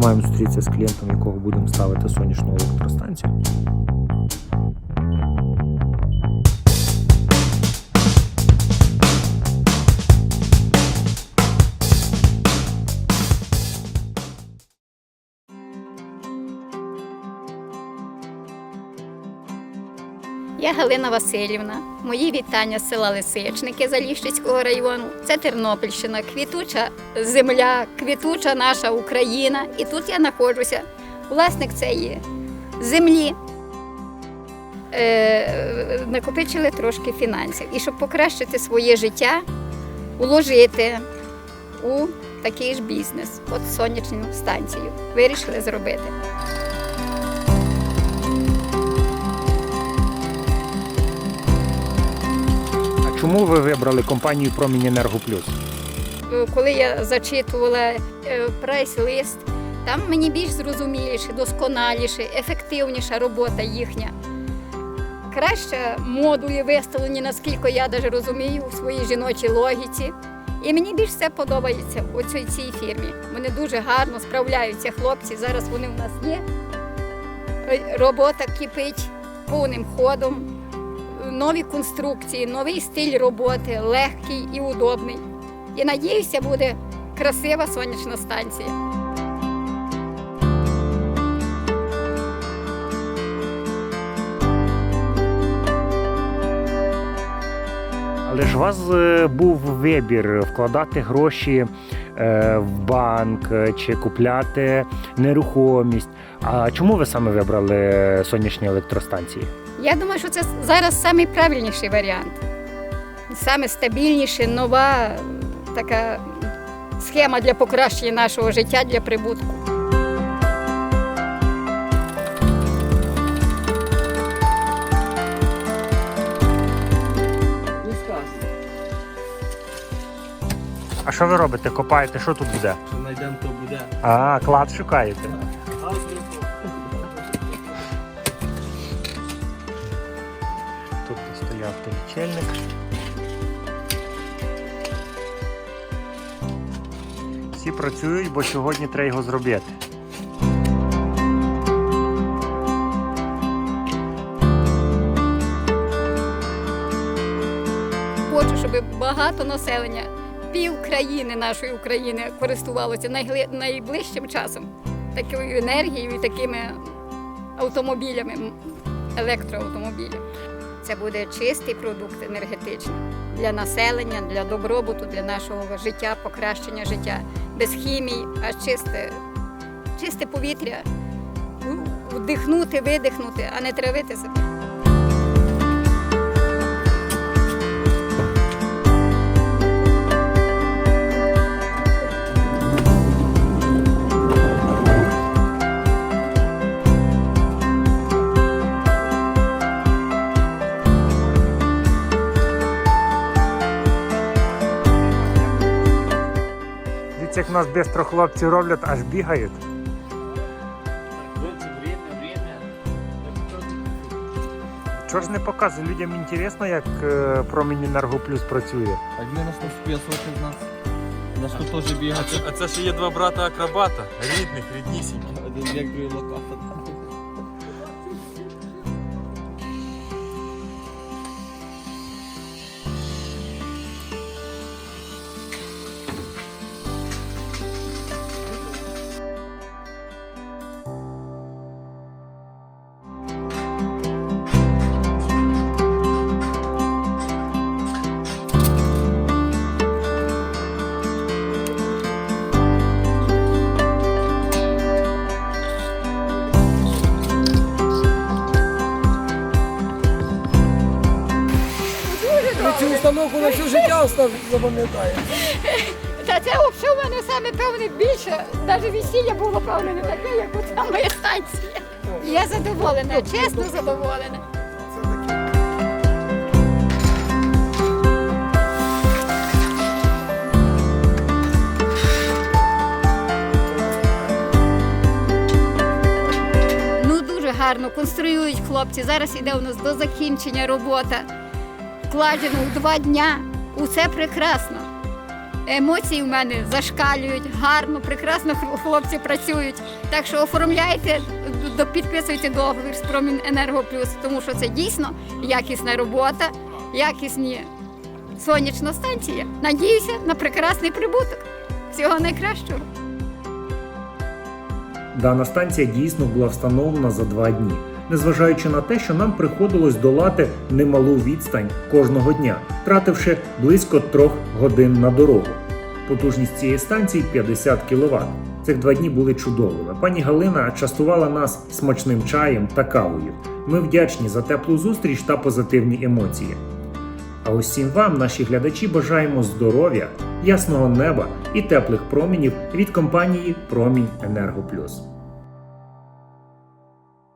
маємо зустрітися з клієнтом, якого будемо ставити сонячну електростанцію. Я Галина Васильівна. Мої вітання з села Лисичники Заліщицького району. Це Тернопільщина, квітуча земля, квітуча наша Україна. І тут я знаходжуся. Власник цієї землі. Е, накопичили трошки фінансів. І щоб покращити своє життя, уложити у такий ж бізнес, от сонячну станцію. Вирішили зробити. Чому ви вибрали компанію Промінь Енерго Плюс? коли я зачитувала е, прайс-лист, там мені більш зрозуміліше, досконаліше, ефективніша робота їхня. Краще модулі виставлені, наскільки я навіть розумію, у своїй жіночій логіці. І мені більш все подобається у цій, цій фірмі. Вони дуже гарно справляються, хлопці. Зараз вони в нас є. Робота кипить повним ходом. Нові конструкції, новий стиль роботи, легкий і удобний. І надіюся, буде красива сонячна станція. Але ж у вас е, був вибір вкладати гроші е, в банк е, чи купляти нерухомість. А чому ви саме вибрали сонячні електростанції? Я думаю, що це зараз самий правильніший варіант. Саме стабільніше, нова така схема для покращення нашого життя для прибутку. А що ви робите? Копаєте? Що тут буде? Що знайдемо, то буде. А, клад шукаєте. Лічильник. Всі працюють, бо сьогодні треба його зробити. Хочу, щоб багато населення, пів країни нашої України користувалося найближчим часом такою енергією і такими автомобілями, електроавтомобілями. Це буде чистий продукт енергетичний для населення, для добробуту, для нашого життя, покращення життя без хімії, а чисте, чисте повітря. Вдихнути, видихнути, а не травити себе. Як нас швидко хлопці роблять, аж бігають. Чого ж не показує? Людям цікаво, як е, промінь Енерго Плюс працює. А він нас тут списувати нас. У нас тут теж А бігати. а це ще є два брата акробата, рідних, ріднісіньких. Один як другий локатор. Установку на все життя запам'ятає. Та це взагалі у мене саме певне більше, навіть весілля було певне не таке, як оця моя станція. Я задоволена, чесно задоволена. Ну дуже гарно конструюють хлопці. Зараз іде у нас до закінчення робота. Вкладено у два дня. Усе прекрасно. Емоції в мене зашкалюють, гарно, прекрасно хлопці працюють. Так що оформляйте, підписуйте договір з Проміненерго Плюс, тому що це дійсно якісна робота, якісні сонячна станція. Надіюся на прекрасний прибуток. Всього найкращого. Дана станція дійсно була встановлена за два дні, незважаючи на те, що нам приходилось долати немалу відстань кожного дня, тративши близько трьох годин на дорогу. Потужність цієї станції 50 кВт. Цих два дні були чудовими. Пані Галина частувала нас смачним чаєм та кавою. Ми вдячні за теплу зустріч та позитивні емоції. А усім вам, наші глядачі, бажаємо здоров'я, ясного неба і теплих промінів від компанії Промінь Енерго Плюс.